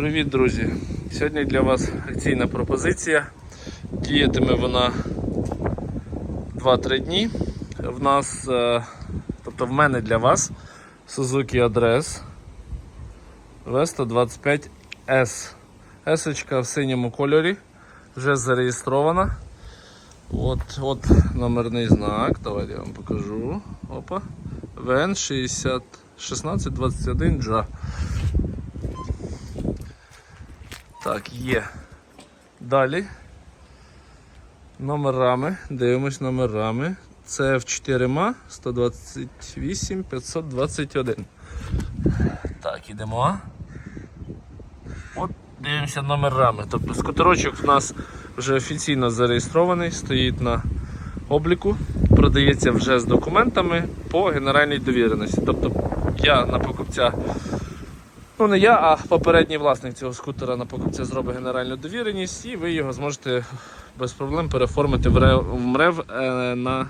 Привіт, друзі! Сьогодні для вас акційна пропозиція. Діятиме вона 2-3 дні. В нас, е, тобто в мене для вас Suzuki Address Vesta 25S. S в синьому кольорі, вже зареєстрована. От, от номерний знак. Давайте я вам покажу. Опа. ВН 60 1621 JA. Так, є. Далі. Номерами. Дивимось номерами. Це в 4 ма 128 521. Так, ідемо. От дивимося номерами. Тобто скутерочок в нас вже офіційно зареєстрований, стоїть на обліку, продається вже з документами по генеральній довіреності. Тобто я на покупця. Ну, не я, а попередній власник цього скутера на покупця зробить генеральну довіреність, і ви його зможете без проблем переформити в в МРЕВ е, на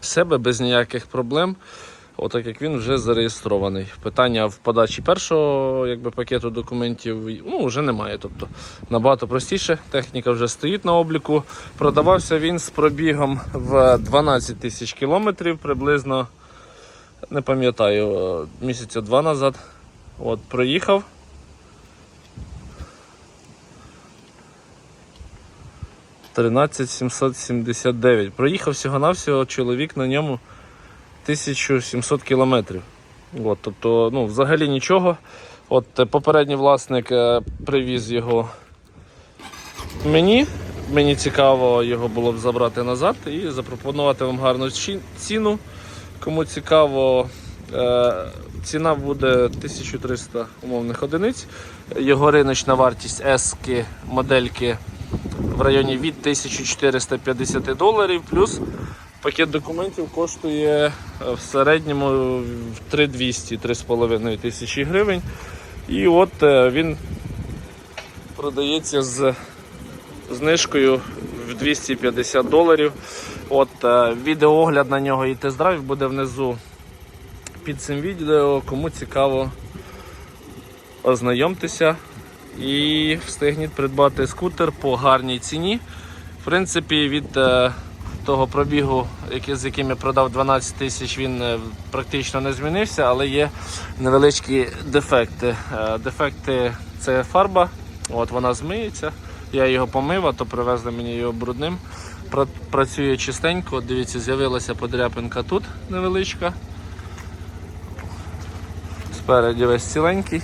себе без ніяких проблем. Отак як він вже зареєстрований. Питання в подачі першого якби, пакету документів ну, вже немає. Тобто набагато простіше. Техніка вже стоїть на обліку. Продавався він з пробігом в 12 тисяч кілометрів, приблизно не пам'ятаю, е, місяця два назад. От, проїхав. Тринадцять сімсот сімдесят дев'ять. Проїхав всього-навсього чоловік на ньому 1700 кілометрів. От, тобто, ну, взагалі нічого. От е, попередній власник е, привіз його мені. Мені цікаво його було б забрати назад і запропонувати вам гарну ціну. Кому цікаво, ціна буде 1300 умовних одиниць. Його риночна вартість S модельки в районі від 1450 доларів. Плюс пакет документів коштує е, в середньому 3200-3,5 тисячі гривень. І от е, він продається з знижкою в 250 доларів. От е, відеоогляд на нього і тест-драйв буде внизу під цим відео. Кому цікаво, ознайомтеся і встигніть придбати скутер по гарній ціні. В принципі, від е, того пробігу, з яким я продав 12 тисяч, він е, практично не змінився, але є невеличкі дефекти. Е, Дефекти це фарба, от вона змиється. Я його помив, а то привезли мені його брудним. Працює чистенько. Дивіться, з'явилася подряпинка тут невеличка. Спереді весь ціленький.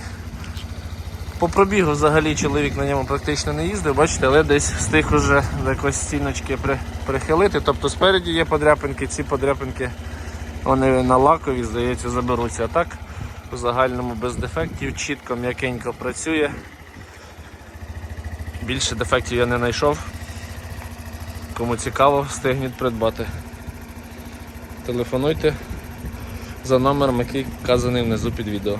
По пробігу взагалі чоловік на ньому практично не їздив, бачите, але десь встиг уже якось стіночки при, прихилити. Тобто спереді є подряпинки, ці подряпинки вони на лакові, здається, заберуться. А так в загальному без дефектів, чітко, м'якенько працює. Більше дефектів я не знайшов. Кому цікаво, встигніть придбати. Телефонуйте за номером, який вказаний внизу під відео.